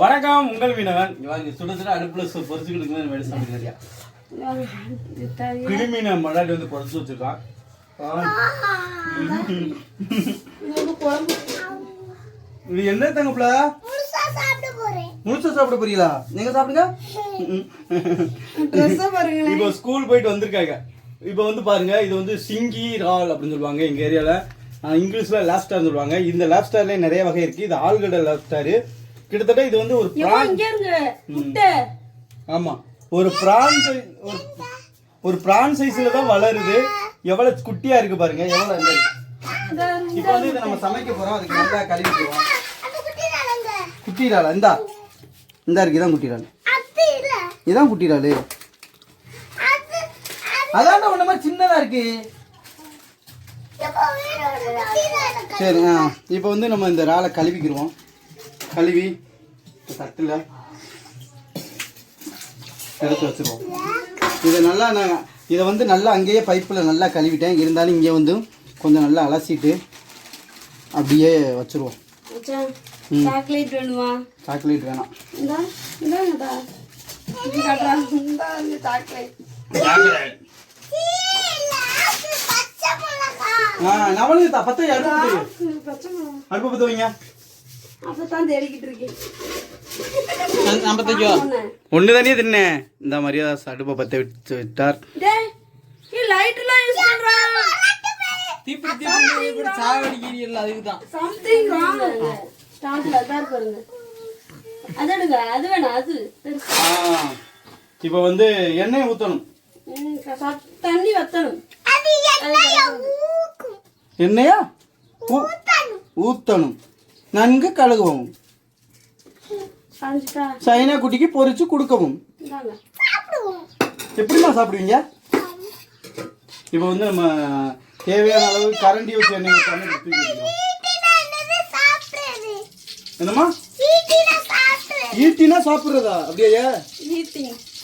வணக்கம் உங்கள் மீனவன் இவங்க சுட சுட அடுப்புல சு- பொரிச்சுக்கிட்டு இருக்கும்போது வேலை சாப்பிடுறியா கிளிமீனை மடாடி வந்து பொரிச்சு வச்சிருக்கான். இது என்ன தங்கப்புல முழுசா சாப்பிட போறீங்களா? நீங்க சாப்பிடுங்க. இப்போ ஸ்கூல் போயிட்டு வந்திருக்காங்க. இப்போ வந்து பாருங்க இது வந்து சிங்கி ரால் அப்படின்னு சொல்லுவாங்க எங்க ஏரியால. ஆஹ், இங்கிலீஷ்ல லாப்ஸ்டார் சொல்லுவாங்க. இந்த லாப்ஸ்டார்ல நிறைய வகை இருக்கு. இது ஆழ்கடல் லாப்ஸ்டார் கிட்டத்தட்ட இது வந்து ஒரு பிரான் இங்க இருங்க? முட்டை. ஆமா. ஒரு பிரான் ஒரு ஒரு பிரான் சைஸ்ல தான் வளருது. எவ்வளவு குட்டியா இருக்கு பாருங்க. எவ்வளவு இந்த இப்போ வந்து இதை நம்ம சமைக்க போறோம். அதுக்கு நல்லா குட்டி நாளங்க குட்டி இறாலா இந்தா. இந்தா இருக்கு. இதான் குட்டி இறால் அது இல்ல. இதான் குட்டி இறாலு அது அதான் ஒண்ணு மாதிரி சின்னதா இருக்கு. சரி ஆ இப்போ வந்து நம்ம இந்த இறாலை கழுவிக்கிடுவோம் கழுவி தட்டில் எடுத்து வச்சிருவோம். இதை நல்லா நான் இதை வந்து நல்லா அங்கேயே பைப்பில் நல்லா கழுவிட்டேன். இருந்தாலும் இங்கே வந்து கொஞ்சம் நல்லா அலசிட்டு அப்படியே வச்சிருவோம். சாக்லேட் வேணுமா? சாக்லேட் வேணாம். சாக்லேட் இல்ல அது பச்சை மிளகா ஆ நவனு பத்த அடுப்பு பற்ற வைங்க. ஐம்பத்தஞ்சோ ஒன்று தானே தின்னேன் இந்த மரியாதை அடுப்பை பற்ற விட்டு விட்டார். இப்போ வந்து எண்ணெய் ஊற்றணும் தண்ணி வத்தணும். ஊ- ஊத்தணும். நன்கு கழுகவும். சைனா குட்டிக்கு பொரிச்சு கொடுக்கவும். எப்படிம்மா சாப்பிடுவீங்க? இப்போ வந்து நம்ம தேவையான அளவு கரண்டி வச்சு எண்ணெய் ஊற்றாம தூக்கி வச்சுக்கிறோம் ஈட்டினா என்னது சாப்பிடுறது? என்னம்மா? ஈட்டினா சாப்பிடுறது. அப்படியே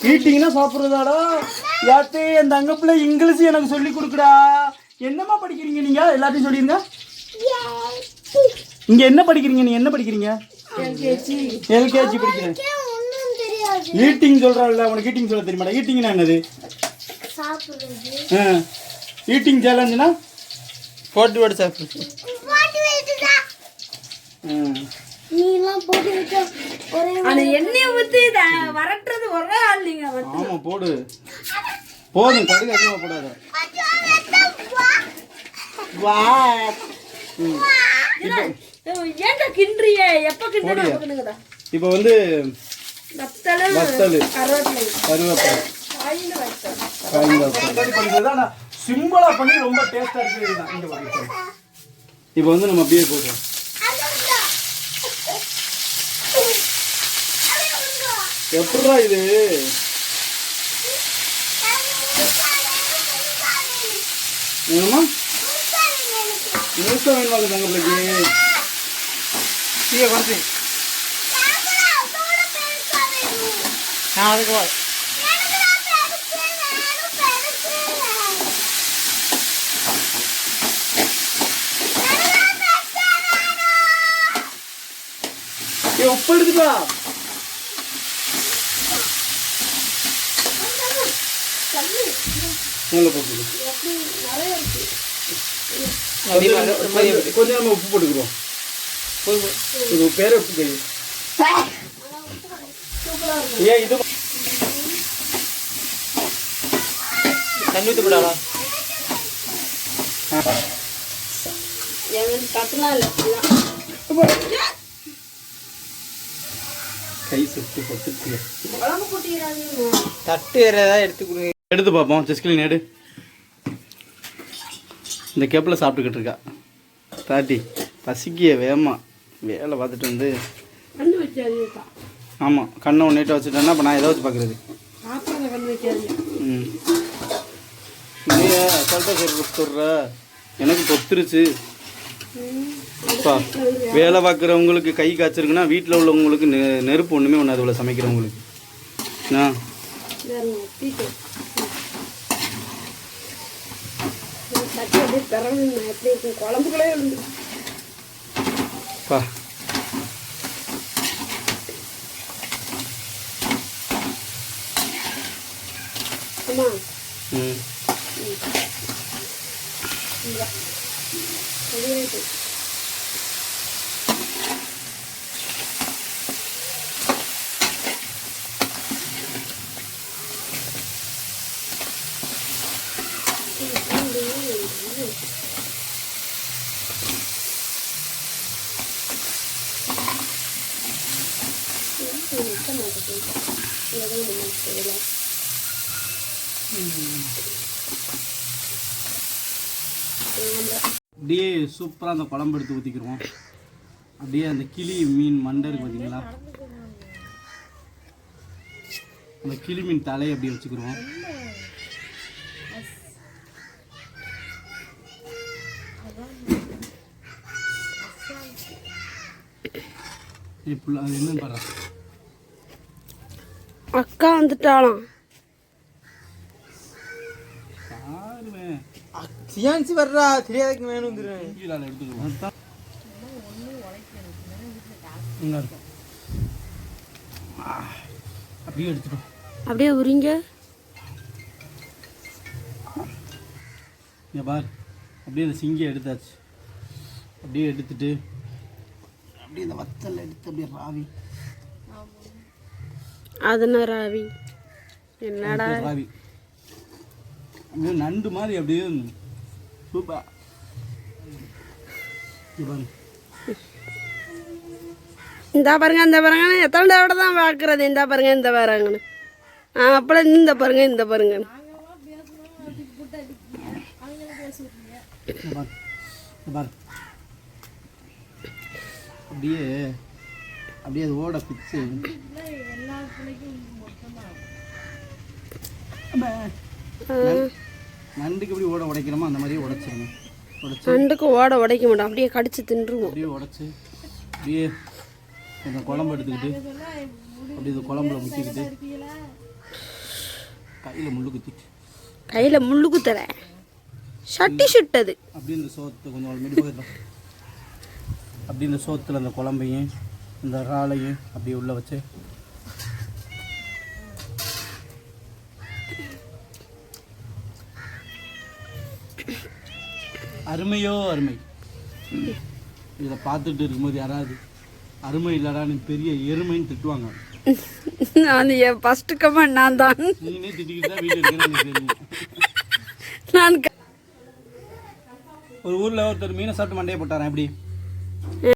ஈட்டிங்கன்னா சாப்பிட்றதாடா? யாத்தே என் தங்க பிள்ளை இங்கிலீஷ் எனக்கு சொல்லி கொடுக்குடா. என்னம்மா படிக்கிறீங்க நீங்க? எல்லாத்தையும் சொல்லிருங்க. இங்க என்ன படிக்கிறீங்க? நீங்க என்ன படிக்கிறீங்க? எல்கேஜி எல்கேஜி படிக்கிறேன். ஈட்டிங் சொல்றாள்ல உனக்கு ஈட்டிங் சொல்ல தெரியுமாடா? ஈட்டிங்னா என்னது? ஈட்டிங் சேலஞ்சுனா போட்டு சாப்பிடு. போட்டு நீ அந்த எண்ணெயை ஊத்தி வரட்டுறது ஒரே ஆள் நீங்க மட்டும். ஆமா போடு. போதும் கடுகு அதிகமாக போடாத. வா ஏன்டா கிண்டுறிய எப்ப கிண்டுங்கடா? இப்போ வந்து வத்தலு. கருவேப்பிலை. சிம்பிளா பண்ணி ரொம்ப டேஸ்டா பாருங்க. இப்போ வந்து நம்ம அப்படியே போட்டோம் எப்படா இது? என்னமா முழுசா வேணுமாங்க தங்க பிள்ளைக்கு கீழே குறைச்சி நான் அதுக்கு ஏய், உப்பு எடுத்துக்கா நல்ல போட்டு கொஞ்சம் நம்ம உப்பு போட்டுக்கிறோம் இது பேர உப்பு கை ஏன் இது தண்ணி இல்ல. இதுதான். கை சுட்டு தட்டு எடுத்து கொடுங்க. எடுத்து பார்ப்போம். ஜெஸ்கிலின் எடு. இந்த கேப்பில் சாப்பிட்டுக்கிட்டு இருக்கா. தாட்டி பசிக்கிய வேமா வேலை பார்த்துட்டு வந்து ஆமாம் கண்ணை ஒன்றிட்டு வச்சுட்டேன்னா அப்போ நான் எதை வச்சு பார்க்குறது. ம். இல்லையா சொல்கிற சொல்கிற எனக்கு பொத்துருச்சு அப்பா வேலை பார்க்குறவங்களுக்கு கை காய்ச்சிருக்குன்னா வீட்டில் உள்ளவங்களுக்கு நெ நெருப்பு ஒன்றுமே ஒன்று அதில் சமைக்கிறவங்களுக்கு. ஆ சட்டி அப்படியே பிறகு எப்படி இருக்கும்? குழம்புக்குள்ளே இருந்து பா. அம்மா. ம். அப்படியே சூப்பராக அந்த குழம்பு எடுத்து ஊற்றிக்கிறோம் அப்படியே அந்த கிளி மீன் மண்டை இருக்கு பார்த்தீங்களா அந்த கிளி மீன் தலையை அப்படியே வச்சுக்கிறோம் இப்போ அது என்ன பாரு. அக்கா வந்துட்டாளாம். சியான்சி வர்றா தெரியாதுக்கு வேணும் ஆ, அப்படியே எடுத்துட்டோம் அப்படியே உரிங்க. இங்க பார். அப்படியே இந்த சிங்கியை எடுத்தாச்சு. அப்படியே எடுத்துட்டு அப்படியே இந்த வத்தல் எடுத்து அப்படியே ராவி. அதுன ராவி? என்னடா? ராவி. அப்படியே நண்டு மாதிரி அப்படியே சூப்பர் இங்க பாரு இந்த பாருங்க இந்த பாருங்க எத்தனை தடவை தான் பார்க்கறது? இந்த பாருங்க இந்த பாருங்கன்னு ஆ அப்புறம் இந்த பாருங்க இந்த பாருங்க இங்க பாரு இங்க பாரு அப்படியே அப்படியே அது ஓட பிச்சு. அம்மா. நண்டு- நண்டுக்கு எப்படி ஓட உடைக்கிறோமோ அந்த மாதிரியே உடைச்சிருங்க. உடைச்சு நண்டுக்கு ஓட உடைக்க மாட்டோம். அப்படியே கடிச்சு தின்றுவோம். அப்படியே உடைச்சு அப்படியே இந்த குழம்பு எடுத்துக்கிட்டு அப்படியே இந்த குழம்புல முக்கிக்கிட்டு கையில் முள்ளு குத்திட்டு கையில முள்ளு குத்தல சட்டி சுட்டது. அப்படியே இந்த சோத்தை கொஞ்சம் மெடி பக்கத்தில் அப்படியே இந்த சோத்தில் அந்த குழம்பையும் இந்த இறாலையும் அப்படியே உள்ளே வச்சு அருமையோ அருமை. இதை பார்த்துட்டு இருக்கும்போது யாராவது அருமை இல்லடான்னு பெரிய எருமைன்னு திட்டுவாங்க. நான் என் ஃபர்ஸ்ட் கமெண்ட் நான் தான் நீனே திட்டிக்கிட்டு தான் வீடியோ தெரியும். நான் ஒரு ஊரில் ஒருத்தர் மீனை சாப்பிட்டு மண்டையை போட்டாரன் எப்படி?